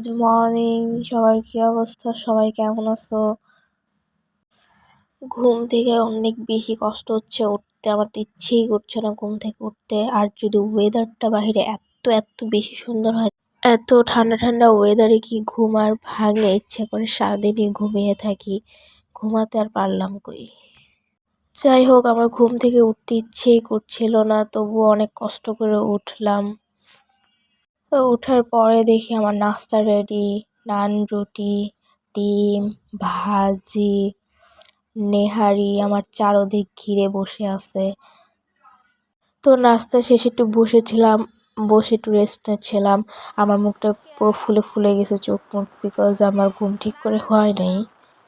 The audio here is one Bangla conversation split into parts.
গুড মর্নিং সবার কি অবস্থা? সবাই কেমন আছো? ঘুম থেকে অনেক বেশি কষ্ট হচ্ছে, উঠতে আমার তো ইচ্ছেই করছে না ঘুম থেকে উঠতে। আর যদি ওয়েদারটা বাহিরে এত এত বেশি সুন্দর হয়, এত ঠান্ডা ঠান্ডা ওয়েদারে কি ঘুম আর ভাঙে? ইচ্ছে করে সারাদিনই ঘুমিয়ে থাকি, ঘুমাতে আর পারলাম কই? যাই হোক, আমার ঘুম থেকে উঠতে ইচ্ছেই করছিল না, তবুও অনেক কষ্ট করে উঠলাম। তো ওঠার পরে দেখি আমার নাস্তা রেডি নান রুটি, ডিম, ভাজি, নেহারি, আমার চারোদিক ঘিরে বসে আছে। তো নাস্তা শেষে একটু বসেছিলাম, বসে একটু রেস্ট নিচ্ছিলাম। আমার মুখটা পুরো ফুলে ফুলে গেছে চোখ মুখ বিকজ আমার ঘুম ঠিক করে হয় নাই।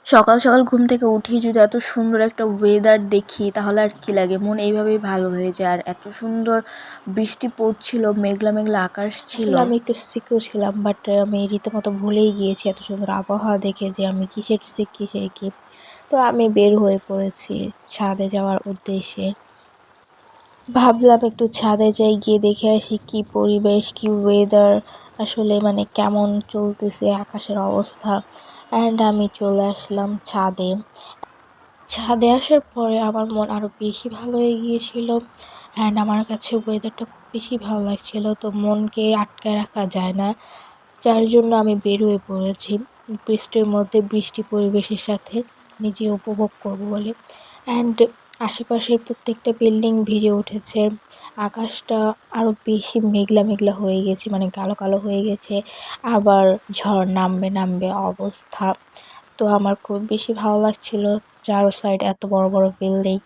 সকাল সকাল ঘুম থেকে উঠি যদি এত সুন্দর একটা ওয়েদার দেখি, তাহলে আর কি লাগে? মন এইভাবেই ভালো হয়ে যায়। আর এত সুন্দর বৃষ্টি পড়ছিল, মেঘলা মেঘলা আকাশ ছিল। আমি একটু সিকিউর ছিলাম বাট আমি রীতিমতো ভুলেই গিয়েছি এত সুন্দর আবহাওয়া দেখে যে আমি কিসের সিক কিসের কি। তো আমি বের হয়ে পড়েছি ছাদে যাওয়ার উদ্দেশ্যে। ভাবলাম একটু ছাদে যাই, গিয়ে দেখে আসি কি পরিবেশ, কি ওয়েদার আসলে মানে কেমন চলতেছে আকাশের অবস্থা। অ্যান্ড আমি চলে আসলাম ছাদে। ছাদে আসার পরে আমার মন আরও বেশি ভালো হয়ে গিয়েছিল। অ্যান্ড আমার কাছে ওয়েদারটা খুব বেশি ভালো লাগছিল। তো মনকে আটকে রাখা যায় না। যার জন্য আমি বের হয়ে পড়েছি। বৃষ্টির মধ্যে বৃষ্টি পরিবেশের সাথে নিজে উপভোগ করব বলে। অ্যান্ড আশেপাশের প্রত্যেকটা বিল্ডিং ভিজে উঠেছে। আকাশটা আরও বেশি মেঘলা মেঘলা হয়ে গেছে মানে কালো কালো হয়ে গেছে। আবার ঝড় নামবে নামবে অবস্থা। তো আমার খুব বেশি ভালো লাগছিল চারো সাইড এত বড় বড় বিল্ডিং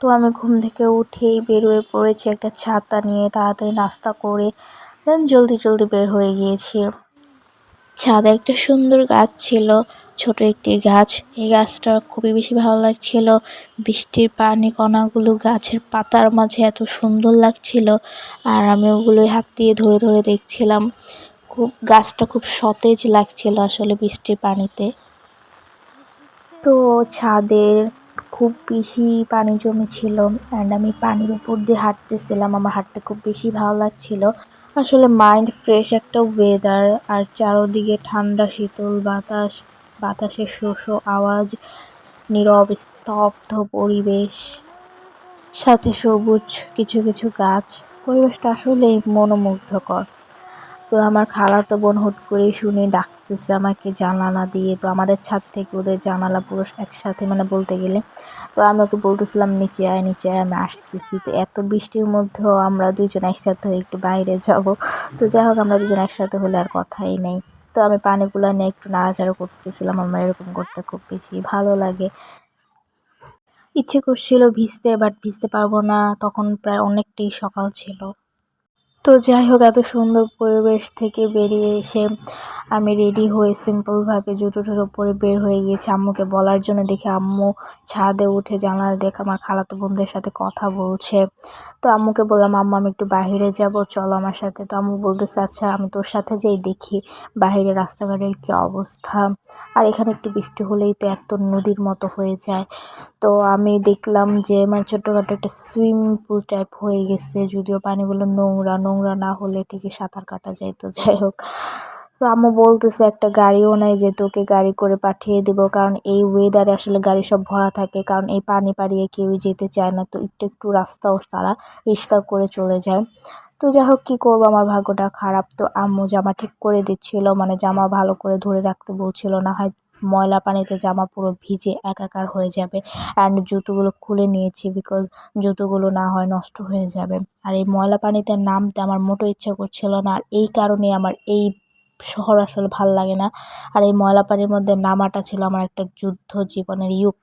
তো আমি ঘুম থেকে উঠেই বেরোয় পড়েছি একটা ছাতা নিয়ে, তাড়াতাড়ি নাস্তা করে দেন জলদি জলদি বের হয়ে গিয়েছি। ছাদে একটা সুন্দর গাছ ছিল, ছোট একটি গাছ। এই গাছটা খুবই বেশি ভালো লাগছিল। বৃষ্টির পানি কণাগুলো গাছের পাতার মাঝে এত সুন্দর লাগছিল আর আমি ওগুলোই হাত দিয়ে ধরে ধরে দেখছিলাম। খুব, গাছটা খুব সতেজ লাগছিল আসলে বৃষ্টির পানিতে। তো ছাদের খুব বেশি পানি জমেছিল অ্যান্ড আমি পানির উপর দিয়ে হাঁটতেছিলাম। আমার হাঁটতে খুব বেশি ভালো লাগছিল। আসলে মাইন্ড ফ্রেশ একটা ওয়েদার আর চারোদিকে ঠান্ডা, শীতল বাতাস, বাতাসের শো শো আওয়াজ, নীরব, স্তব্ধ পরিবেশ, সাথে সবুজ কিছু কিছু গাছ। পরিবেশটা আসলেই মনোমুগ্ধকর। তো আমার খালাতো বোন হুট করেই শুনে ডাকতেছে আমাকে জানালা দিয়ে। তো আমাদের ছাদ থেকে ওদের জানালা পুরো একসাথে মানে বলতে গেলে। তো আমি ওকে বলতেছিলাম, নিচে আয় নিচে আয়, আমি আসতেছি। তো এত বৃষ্টির মধ্যেও আমরা দুজন একসাথে হয়ে একটু বাইরে যাব। তো যাই হোক, আমরা দুজন একসাথে হলে আর কথাই নেই। তো আমি পানিগুলো নিয়ে একটু নাড়াচাড়া করতেছিলাম, আমার এরকম করতে খুব বেশি ভালো লাগে। ইচ্ছে করছিল ভিজতে বাট ভিজতে পারব না। তখন প্রায় অনেকটাই সকাল ছিল। তো যাই হোক, এত সুন্দর পরিবেশ থেকে বেরিয়ে এসে আমি রেডি হয়ে সিম্পলভাবে জুতো টুটো পরে বের হয়ে গিয়েছি। আম্মুকে বলার জন্য দেখি আম্মু ছাদে উঠে জানালা দেখে আমার খালাতো বোনদের সাথে কথা বলছে। তো আম্মুকে বললাম, আম্মু, আমি একটু বাহিরে যাব, চলো আমার সাথে। তো আম্মু বলতেছে আচ্ছা আমি তোর সাথে যেই দেখি বাহিরে রাস্তাঘাটের কী অবস্থা। আর এখানে একটু বৃষ্টি হলেই তো এত নদীর মতো হয়ে যায়। তো আমি দেখলাম যে মানে ছোট্টখাটো একটা সুইমিং পুল টাইপ হয়ে গেছে, যদিও পানিগুলো নোংরা নোংরা না হলে ঠিকই সাঁতার কাটা যায়, তো যাই হোক। তো আম্মু বলতেছে, একটা গাড়িও নাই যে তোকে গাড়ি করে পাঠিয়ে দেবো, কারণ এই ওয়েদারে আসলে গাড়ি সব ভরা থাকে, কারণ এই পানি পাড়িয়ে কেউই যেতে চায় না, তো একটু একটু রাস্তাও তারা রিক্সা করে চলে যায়। তো যাই হোক কী করব? আমার ভাগ্যটা খারাপ। তো আম্মু জামা ঠিক করে দিচ্ছিল মানে জামা ভালো করে ধরে রাখতে বলছিল না হয় ময়লা পানিতে জামা পুরো ভিজে একাকার হয়ে যাবে। অ্যান্ড জুতোগুলো খুলে নিয়েছি বিকজ জুতোগুলো না হয় নষ্ট হয়ে যাবে। আর এই ময়লা পানিতে নামতে আমার মোটো ইচ্ছা করছিল না। আর এই কারণে আমার এই শহর আসলে ভালো লাগে না। আর এই ময়লা পানির মধ্যে নামাটা ছিল আমার একটা যুদ্ধ জীবনের ইউক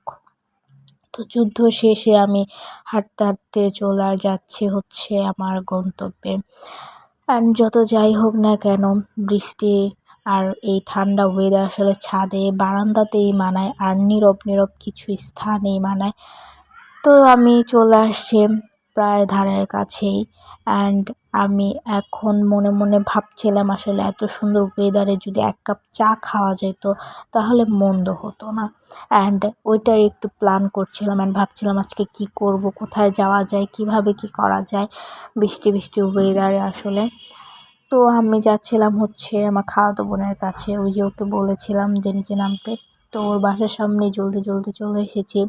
তো যুদ্ধ শেষে আমি হাঁটতে হাঁটতে চলে যাচ্ছি হচ্ছে আমার গন্তব্যে। অ্যান্ড যত যাই হোক না কেন, বৃষ্টি আর এই ঠান্ডা ওয়েদার আসলে ছাদে, বারান্দাতেই মানায় আর নীরব নীরব কিছু স্থানেই মানায়। তো আমি চলে আসছি প্রায় ধারের কাছেই। অ্যান্ড আমি এখন মনে মনে ভাবছিলাম, আসলে এত সুন্দর ওয়েদারে যদি এক কাপ চা খাওয়া যেত, তাহলে মন্দ হতো না। অ্যান্ড ওইটার একটু প্ল্যান করছিলাম অ্যান্ড ভাবছিলাম আজকে কি করব, কোথায় যাওয়া যায়, কীভাবে কি করা যায়, বৃষ্টি বৃষ্টি ওয়েদারে আসলে। তো আমি যাচ্ছিলাম হচ্ছে আমার খালাতো বোনের কাছে, ওই যে ওকে বলেছিলাম যে নিচে নামতে। তো ওর বাসার সামনে জলদি জলদি চলে এসেছি।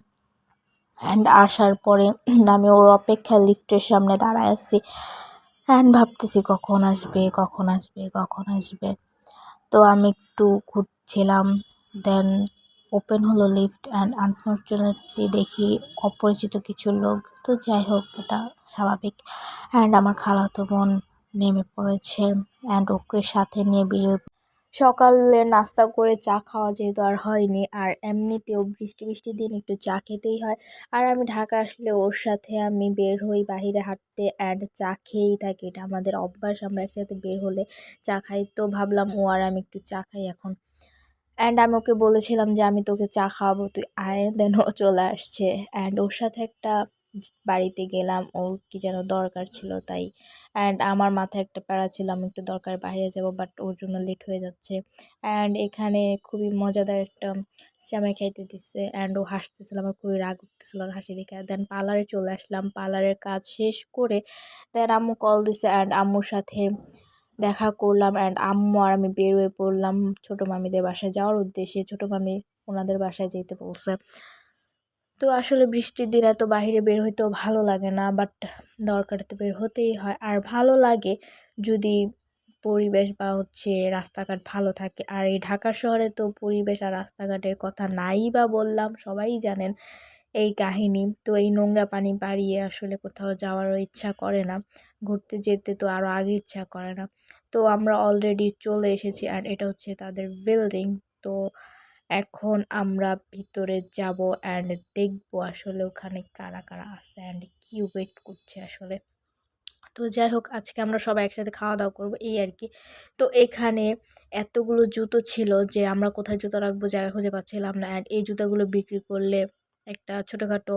অ্যান্ড আসার পরে আমি ওর অপেক্ষায় লিফটের সামনে দাঁড়ায় আছি। অ্যান্ড ভাবতেছি কখন আসবে কখন আসবে কখন আসবে। তো আমি একটু ঘুরছিলাম দেন ওপেন হলো লিফট অ্যান্ড আনফর্চুনেটলি দেখি অপরিচিত কিছু লোক। তো যাই হোক, এটা স্বাভাবিক। অ্যান্ড আমার খালাতো বোন নেমে পড়েছে অ্যান্ড ওকে সাথে নিয়ে বেরোয় সকালে নাস্তা করে চা খাওয়া যেহেতু আর হয়নি, আর এমনিতেও বৃষ্টি বৃষ্টির দিন একটু চা খেতেই হয়। আর আমি ঢাকা আসলে ওর সাথে আমি বের হই বাহিরে হাঁটতে অ্যান্ড চা খেয়েই থাকি। এটা আমাদের অভ্যাস, আমরা একসাথে বের হলে চা খাই। তো ভাবলাম ও আর আমি একটু চা খাই এখন। অ্যান্ড আমি ওকে বলেছিলাম যে, আমি তোকে চা খাওয়াবো, তুই আয়, দেন ও চলে আসছে। অ্যান্ড ওর সাথে একটা বাড়িতে গেলাম, ওর কি যেন দরকার ছিল তাই। অ্যান্ড আমার মাথায় একটা প্যারা ছিল, আমি একটু দরকার বাইরে যাব বাট ওর জন্য লেট হয়ে যাচ্ছে। অ্যান্ড এখানে খুবই মজাদার একটা শ্যামাই খাইতে দিচ্ছে অ্যান্ড ও হাসতেছিল, আমার খুবই রাগ উঠতেছিল আর হাসি দেখে। দেন পার্লারে চলে আসলাম। পার্লারের কাজ শেষ করে দেন আম্মু কল দিছে অ্যান্ড আম্মুর সাথে দেখা করলাম। অ্যান্ড আম্মু আর আমি বের হয়ে পড়লাম ছোটো মামিদের বাসায়। যাওয়ার উদ্দেশ্যে ছোটো মামি ওনাদের বাসায় যেতে বলছে। তো আসলে বৃষ্টির দিনে তো বাইরে বের হইতেও ভালো লাগে না বাট দরকারে তো বের হতেই হয়। আর ভালো লাগে যদি পরিবেশ বা হচ্ছে রাস্তাঘাট ভালো থাকে। আর এই ঢাকা শহরে তো পরিবেশ আর রাস্তাঘাটের কথা নাই বা বললাম, সবাই জানেন এই কাহিনী। তো এই নোংরা পানি বাড়িয়ে আসলে কোথাও যাওয়ারও ইচ্ছা করে না, ঘুরতে যেতে তো আরও আগে ইচ্ছা করে না। তো আমরা অলরেডি চলে এসেছি, আর এটা হচ্ছে তাদের বিল্ডিং তো এখন আমরা ভিতরে যাব অ্যান্ড দেখব আসলে ওখানে কারা কারা আছে অ্যান্ড কি ওয়েট করছে আসলে। তো যাই হোক, আজকে আমরা সবাই একসাথে খাওয়া দাওয়া করব, এই আর কি। তো এখানে এতগুলো জুতো ছিল যে আমরা কোথায় জুতো রাখব জায়গা খুঁজে পাচ্ছিলাম না অ্যান্ড এই জুতাগুলো বিক্রি করলে একটা ছোটোখাটো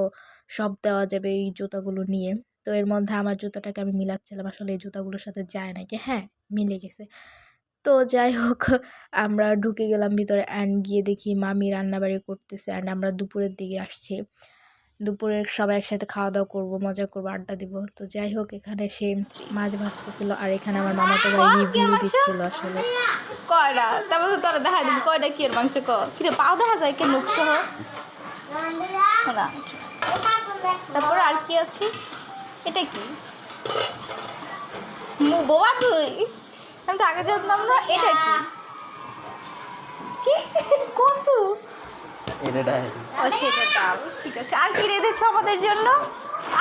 শপ দেওয়া যাবে এই জুতাগুলো নিয়ে। তো এর মধ্যে আমার জুতাটাকে আমি মিলাচ্ছিলাম, আসলে এই জুতাগুলোর সাথে যায় নাকি? হ্যাঁ মিলে গেছে। তো যাই হোক আমরা ঢুকে গেলাম ভিতরে অ্যান্ড গিয়ে দেখি মামি রান্নাবাড়ি করতেছে অ্যান্ড আমরা দুপুরের দিকে আসছি। দুপুরের সবাই একসাথে খাওয়া দাওয়া করব মজা করব আড্ডা দিব। তো যাই হোক এখানে সে মাছ ভাজতেছিল আর এখানে আমার মামা তো ভাই রিভিউ দিচ্ছিল আসলে। কয়টা তারপর তোরা দেখা দিবি কয়টা কি এর মাংস ক কিরে পাও দেখা যায় কে মুখ সহ? তারপর আর কি আছে? এটা কি? মু বোবা তুই? আমি তো আগে জানতাম না এটা কি? কি? কসু? এটা ডাল। আচ্ছা এটা ডাল ঠিক আছে। আর কি রেঁধেছো আমাদের জন্য?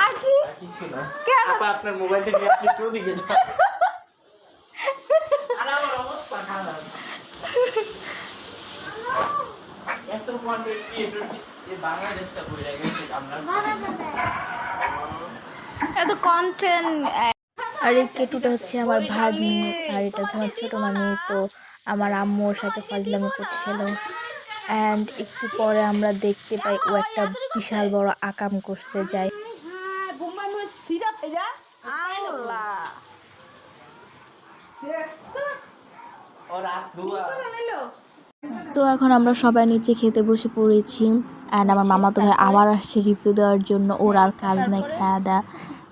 আর কি? কিছু না। কেন? আপা আপনার মোবাইলটা নিয়ে আপনি ওদিকে যান। আর আমার অবস্থা খারাপ। এত কি? এটা বাংলাদেশটা কইরা গেছে আমরা এত কন্টেন্ট আর এই কেটুটা হচ্ছে আমার ভাগ্নি, আর এটা হচ্ছে আমার ছোটো মামি, তো আমার আম্মুর সাথে ফাজলামি করছিল। অ্যান্ড একটু পরে আমরা দেখতে পাই ও একটা বিশাল বড় আকাম করছে যাই। তো এখন আমরা সবাই নিচে খেতে বসে পড়েছি। অ্যান্ড আমার মামা তো ভাই আবার আসছে রিভিউ দেওয়ার জন্য। ওর আর কাজ নাই খাওয়া দাওয়া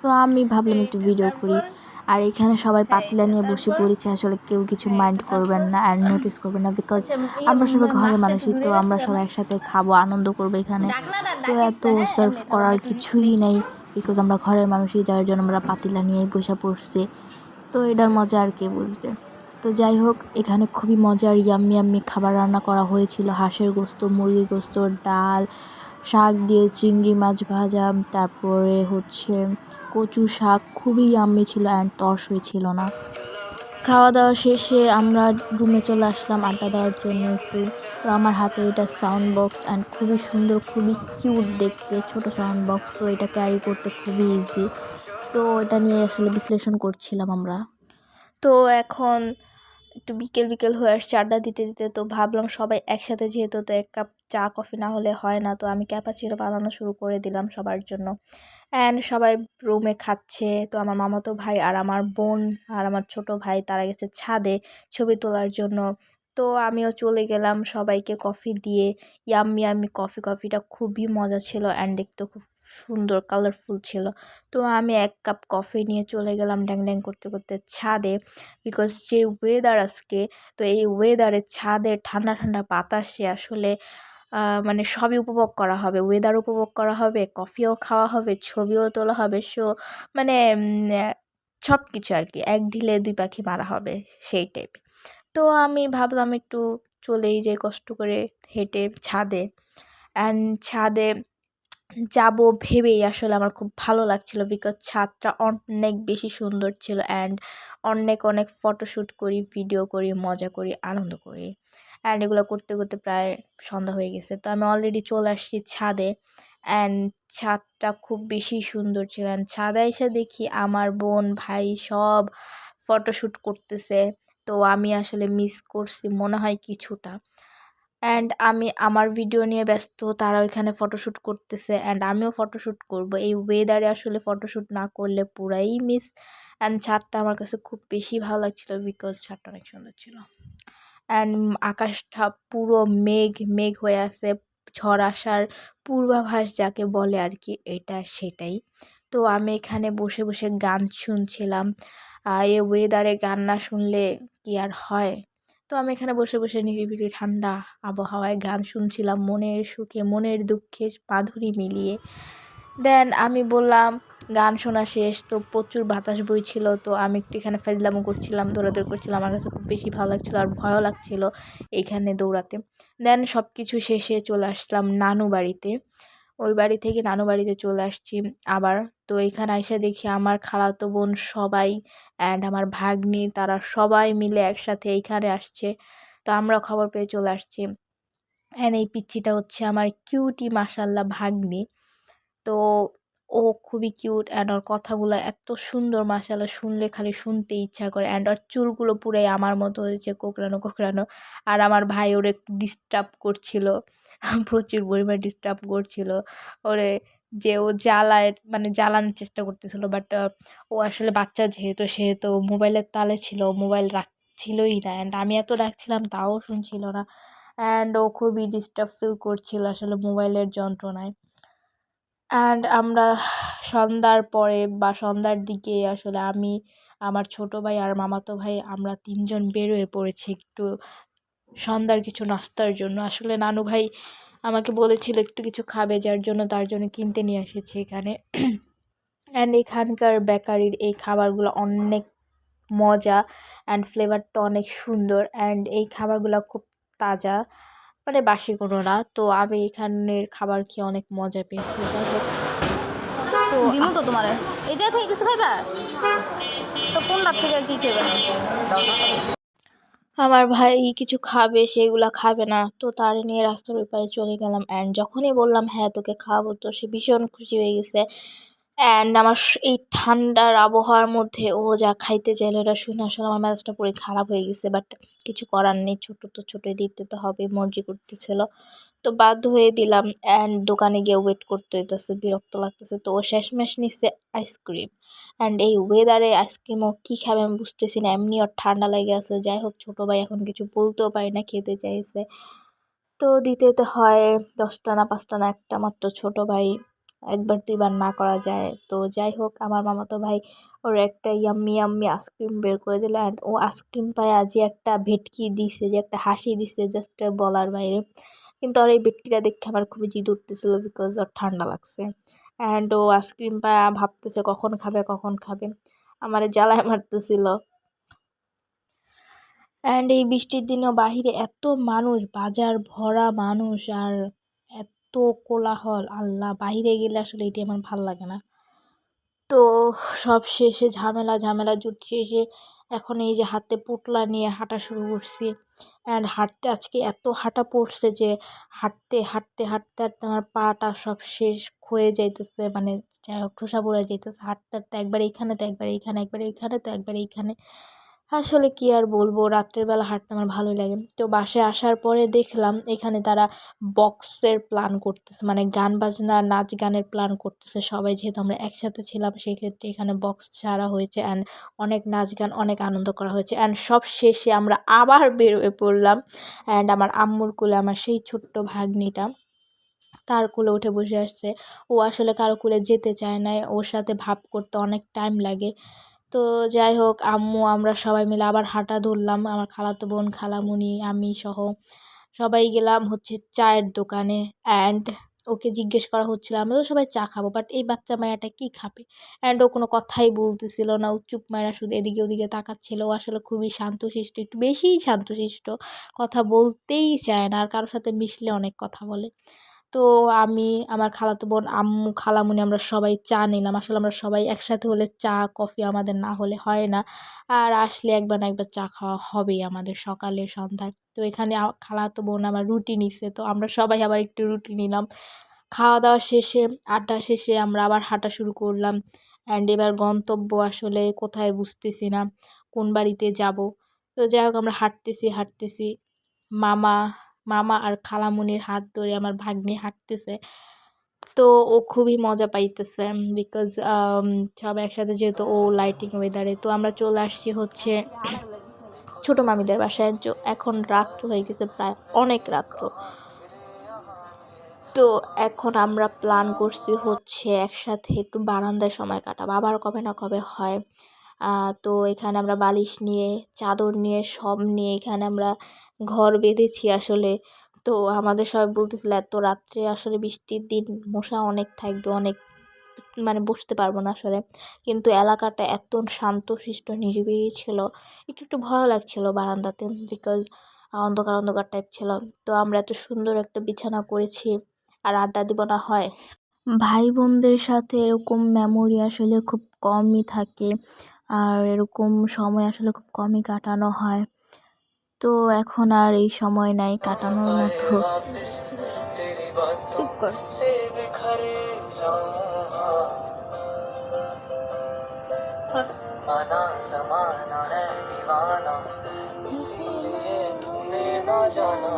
তো আমি ভাবলাম একটু ভিডিও করি। আর এখানে সবাই পাতিলা নিয়ে বসে পড়েছে, আসলে কেউ কিছু মাইন্ড করবেন না অ্যান্ড নোটিস করবেন না বিকজ আমরা সবাই ঘরের মানুষই, তো আমরা সবাই একসাথে খাব, আনন্দ করব এখানে। তো এত সার্ভ করার কিছুই নেই বিকজ আমরা ঘরের মানুষই, যার জন্য আমরা পাতিলা নিয়েই বসে পড়ছি। তো এটার মজা আর কে বুঝবে। তো যাই হোক, এখানে খুবই মজার ইয়াম্মি ইয়াম্মি খাবার রান্না করা হয়েছিল। হাঁসের গোস্ত, মুরগির গোস্ত, ডাল, শাক দিয়ে চিংড়ি মাছ ভাজা, তারপরে হচ্ছে কচু শাক খুবই আম্মি ছিল অ্যান্ড তর্স হয়েছিল না। খাওয়া দাওয়া শেষে আমরা রুমে চলে আসলাম আড্ডা দেওয়ার জন্য একটু। তো আমার হাতে এটা সাউন্ড বক্স অ্যান্ড খুবই সুন্দর, খুবই কিউট দেখতে, ছোট সাউন্ড বক্স তো এটা ক্যারি করতে খুবই ইজি তো এটা নিয়ে আসলে বিশ্লেষণ করছিলাম আমরা। তো এখন একটু বিকেল বিকেল হয়ে আসছে, আড্ডা দিতে দিতে তো ভাবলাম সবাই একসাথে যেহেতু তো এক কাপ চা, কফি না হলে হয় না, তো আমি ক্যাপাচিনো বানানো শুরু করে দিলাম সবার জন্য। অ্যান্ড সবাই রুমে খাচ্ছে, তো আমার মামাতো ভাই আর আমার বোন আর আমার ছোট ভাই তারা গেছে ছাদে ছবি তোলার জন্য। তো আমিও চলে গেলাম সবাইকে কফি দিয়ে। ইয়াম্মি ইয়াম্মি কফি কফিটা খুবই মজা ছিল অ্যান্ড দেখতে খুব সুন্দর কালারফুল ছিল। তো আমি এক কাপ কফি নিয়ে চলে গেলাম ড্যাং ড্যাং করতে করতে ছাদে বিকজ যে ওয়েদার আজকে, তো এই ওয়েদারে ছাদের ঠান্ডা ঠান্ডা বাতাসে আসলে মানে সবই উপভোগ করা হবে। ওয়েদার উপভোগ করা হবে কফিও খাওয়া হবে, ছবিও তোলা হবে সো মানে সব কিছু আর কি এক ঢিলে দুই পাখি মারা হবে, সেই টাইপ তো আমি ভাবলাম একটু চলেই যাই কষ্ট করে হেঁটে ছাদে। অ্যান্ড ছাদে যাব ভেবেই আসলে আমার খুব ভালো লাগছিল বিকজ ছাদটা অনেক বেশি সুন্দর ছিল অ্যান্ড অনেক অনেক ফটোশ্যুট করি, ভিডিও করি, মজা করি, আনন্দ করি। অ্যান্ড এগুলো করতে করতে প্রায় সন্ধ্যা হয়ে গেছে। তো আমি অলরেডি চলে আসছি ছাদে অ্যান্ড ছাদটা খুব বেশি সুন্দর ছিল। অ্যান্ড ছাদে এসে দেখি আমার বোন, ভাই সব ফটোশ্যুট করতেছে। তো আমি আসলে মিস করছি, মনে হয় কিছুটা। অ্যান্ড আমি আমার ভিডিও নিয়ে ব্যস্ত তারা ওইখানে ফটোশ্যুট করতেছে অ্যান্ড আমিও ফটোশ্যুট করব। এই ওয়েদারে আসলে ফটোশ্যুট না করলে পুরাই মিস অ্যান্ড ছাদটা আমার কাছে খুব বেশি ভালো লাগছিল বিকজ ছাদটা অনেক সুন্দর ছিল। অ্যান্ড আকাশটা পুরো মেঘ মেঘ হয়ে আছে, ঝড় আসার পূর্বাভাস যাকে বলে আর কি, এটা সেটাই। তো আমি এখানে বসে বসে গান শুনছিলাম। এই ওয়েদারে গান না শুনলে কি আর হয়? তো আমি এখানে বসে বসে নিরিবিলি ঠান্ডা আবহাওয়ায় গান শুনছিলাম, মনের সুখে, মনের দুঃখে মাধুরী মিলিয়ে। দেন আমি বললাম, গান শোনা শেষ, তো প্রচুর বাতাস বইছিল, তো আমি একটু এখানে ফাজলামো করছিলাম, দৌড়াদৌড় করছিলাম, আমার কাছে খুব বেশি ভালো লাগছিল আর ভয়ও লাগছিল এইখানে দৌড়াতে। দেন সব কিছু শেষে চলে আসলাম নানু বাড়িতে। ওই বাড়ি থেকে নানু বাড়িতে চলে আসছি। আবার তো এখানে এসে দেখি আমার খালাতো বোন সবাই অ্যান্ড আমার ভাগ্নি তারা সবাই মিলে একসাথে এইখানে আসছে। তো আমরা খবর পেয়ে চলে আসছি। অ্যান্ড এই পিচ্ছিটা হচ্ছে আমার কিউটি মাসাল্লা ভাগ্নি। তো ও খুবই কিউট অ্যান্ড ওর কথাগুলো এত সুন্দর মাসাল্লাহ শুনলে খালি শুনতে ইচ্ছা করে অ্যান্ড ওর চুলগুলো পুরাই আমার মতো হয়েছে কোকড়ানো কোকড়ানো আর আমার ভাই ওর একটু ডিস্টার্ব করছিল, প্রচুর পরিমাণে ডিস্টার্ব করছিল। ওরে যে ও জ্বালায় মানে জ্বালানোর চেষ্টা করতেছিল বাট ও আসলে বাচ্চা যেহেতু, সেহেতু মোবাইলের তালে ছিল মোবাইল রাখছিলই না অ্যান্ড আমি এত ডাকছিলাম তাও শুনছিল না। অ্যান্ড ও খুবই ডিস্টার্ব ফিল করছিল আসলে মোবাইলের যন্ত্রণায়। অ্যান্ড আমরা সন্ধ্যার পরে বা সন্ধ্যার দিকে আসলে আমি, আমার ছোট ভাই আর মামাতো ভাই আমরা তিনজন বেরোয় পড়েছি একটু সন্ধ্যার কিছু নাস্তার জন্য। আসলে নানু ভাই আমাকে বলেছিল একটু কিছু খাবে যার জন্য তার জন্য কিনতে নিয়ে এসেছি এখানে। অ্যান্ড এখানকার বেকারির এই খাবারগুলো অনেক মজা অ্যান্ড ফ্লেভারটা অনেক সুন্দর। অ্যান্ড এই খাবারগুলো খুব তাজা। মানে বাসি কোনো না। তো আমি এখানের খাবার খেয়ে অনেক মজা পেয়েছি। যাই হোক। তো দিমু তো তোমার। এই জায়গা থেকে কিছু খাইবা? তো কোনটার থেকে কি খাইবা আমার ভাই কিছু খাবে সেগুলা খাবে না। তো তারে নিয়ে রাস্তার ওই পারে চলে গেলাম। অ্যান্ড যখনই বললাম হ্যাঁ তোকে খাওয়াবো। তো সে ভীষণ খুশি হয়ে গেছে। অ্যান্ড আমার এই ঠান্ডার আবহাওয়ার মধ্যে ও যা খাইতে চাইলো এটা শুনে আসলে আমার মেজাজটা পুরো খারাপ হয়ে গেছে। বাট কিছু করার নেই, ছোটো তো ছোটোই দিতে তো হবে, মর্জি করতেছিল। তো বাধ্য হয়ে দিলাম অ্যান্ড দোকানে গিয়ে ওয়েট করতে হইতেছে, বিরক্ত লাগতেছে। তো ও শেষমেশ নিচ্ছে আইসক্রিম অ্যান্ড এই ওয়েদারে আইসক্রিমও কী খাবে আমি বুঝতেছি না, এমনি ওর ঠান্ডা লেগে আছে। যাই হোক, ছোটো ভাই এখন কিছু বলতেও পারি না, খেতে চাইছে। তো দিতে তো হয় দশটা না পাঁচটা না একটা মাত্র ছোটো ভাই। একবার দুইবার না করা যায়। তো যাই হোক, আমার মামাতো ভাই ওর একটা ইয়াম্মি ইয়াম্মি আইসক্রিম বের করে দিল অ্যান্ড ও আইসক্রিম পায় যে একটা ভেটকি দিছে যে, একটা হাসি দিছে জাস্ট বলার বাইরে। কিন্তু ওর এই ভেটকিটা দেখে আমার খুবই জিদ উঠতেছিল বিকজ ওর ঠান্ডা লাগছে। অ্যান্ড ও আইসক্রিম পায় ভাবতেছে কখন খাবে কখন খাবে। আমার জ্বালায় মারতেছিল। অ্যান্ড এই বৃষ্টির দিনেও বাহিরে এত মানুষ, বাজার ভরা মানুষ আর কোলাহল, আল্লাহ! বাইরে গেলে আসলে এটি আমার ভালো লাগে না। তো সব শেষে ঝামেলা ঝামেলা জুট শেষে এখন এই যে হাতে পুটলা নিয়ে হাঁটা শুরু করছি। অ্যান্ড হাঁটতে আজকে এত হাঁটা পড়ছে যে হাঁটতে হাঁটতে হাঁটতে হাঁটতে আমার পাটা সব শেষ ক্ষয়ে যাইতেছে। মানে ঠোসা পড়ে যাইতেছে। হাঁটতে হাঁটতে একবার এইখানে, তো একবার এইখানে একবার এইখানে, তো একবার এইখানে। আসলে কি আর বলব? রাত্রের বেলা হাঁটতে আমার ভালোই লাগে। তো বাসায় আসার পরে দেখলাম এখানে তারা বক্সের প্ল্যান করতেছে মানে গান বাজনা নাচ গানের প্ল্যান করতেছে। সবাই যেহেতু আমরা একসাথে ছিলাম, সেক্ষেত্রে এখানে বক্স ছাড়া হয়েছে অ্যান্ড অনেক নাচ গান, অনেক আনন্দ করা হয়েছে। অ্যান্ড সব শেষে আমরা আবার বেরোয় পড়লাম অ্যান্ড আমার আম্মুর কুলে আমার সেই ছোট্ট ভাগ্নিটা, তার কুলে উঠে বসে আসছে। ও আসলে কারও কোলে যেতে চায় না ওর সাথে ভাব করতে অনেক টাইম লাগে। তো যাই হোক, আম্মু, আমরা সবাই মিলে আবার হাঁটা ধরলাম। আমার খালাতো বোন, খালামুনি, আমি সহ সবাই গেলাম হচ্ছে চায়ের দোকানে অ্যান্ড ওকে জিজ্ঞেস করা হচ্ছিল, আমরা তো সবাই চা খাব বাট এই বাচ্চা মায়াটা কী খাবে? অ্যান্ড ও কোনো কথাই বলতেছিল না। চুপ মায়েরা শুধু এদিকে ওদিকে তাকাচ্ছিল। ও আসলে খুবই শান্তশিষ্ট, একটু বেশিই শান্তশিষ্ট, কথা বলতেই চায় না, আর কারোর সাথে মিশলে অনেক কথা বলে। তো আমি, আমার খালাতো বোন, আম্মু, খালামুনি আমরা সবাই চা নিলাম আসলে আমরা সবাই একসাথে হলে চা, কফি আমাদের না হলে হয় না। আর আসলে একবার না একবার চা খাওয়া হবেই আমাদের সকালে, সন্ধ্যায়। তো এখানে খালাতো বোন আমার রুটি নিছে, তো আমরা সবাই আবার একটু রুটি নিলাম। খাওয়া দাওয়া শেষে, আড্ডা শেষে আমরা আবার হাঁটা শুরু করলাম। অ্যান্ড এবার গন্তব্য আসলে কোথায় বুঝতেছি না, কোন বাড়িতে যাব। তো যাই হোক আমরা হাঁটতেছি হাঁটতেছি। মামা মামা আর খালামুনির হাত ধরে আমার ভাগ্নি হাঁটতেছে। তো ও খুবই মজা পাইতেছে বিকজ সব একসাথে যেহেতু ও লাইটিং ওয়েদারে তো আমরা চলে আসছি হচ্ছে ছোটো মামিদের বাসায়। এখন রাত্র হয়ে গেছে প্রায় অনেক রাত্র। তো এখন আমরা প্ল্যান করছি হচ্ছে একসাথে একটু বারান্দায় সময় কাটাবো। আবার কবে না কবে হয়। তো এখানে আমরা বালিশ নিয়ে, চাদর নিয়ে, সব নিয়ে এখানে আমরা ঘর বেঁধেছি আসলে। তো আমাদের সবাই বলতেছিল, এত রাত্রে আসলে বৃষ্টির দিন, মশা অনেক থাকবে, অনেক মানে বসতে পারব না আসলে। কিন্তু এলাকাটা এত শান্ত শান্তশিষ্ট নিরিবিলি ছিল। একটু একটু ভয় লাগছিল বারান্দাতে বিকজ অন্ধকার অন্ধকার টাইপ ছিল। তো আমরা এত সুন্দর একটা বিছানা করেছি আর আড্ডা দিব না, হয়। ভাই বোনদের সাথে এরকম মেমোরি আসলে খুব কমই থাকে। আর এরকম সময় আসলে খুব কমই কাটানো হয় তো এখন আর এই সময় নাই কাটানোর মতো চুপ কর ধর। माना जमाना है दीवाना इसीलिए तूने ना जाना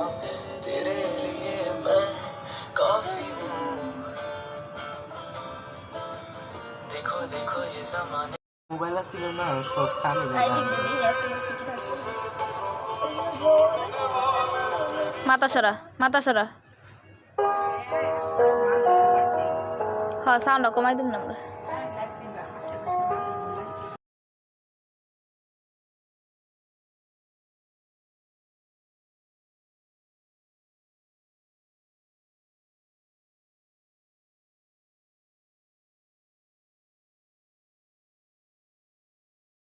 तेरे लिए मैं काफी हूँ देखो देखो ये जमाने মোবাইল ছিল না সব সরা মাথা সরা হ্যাঁ সাউন্ড কমাই দিন না আমরা।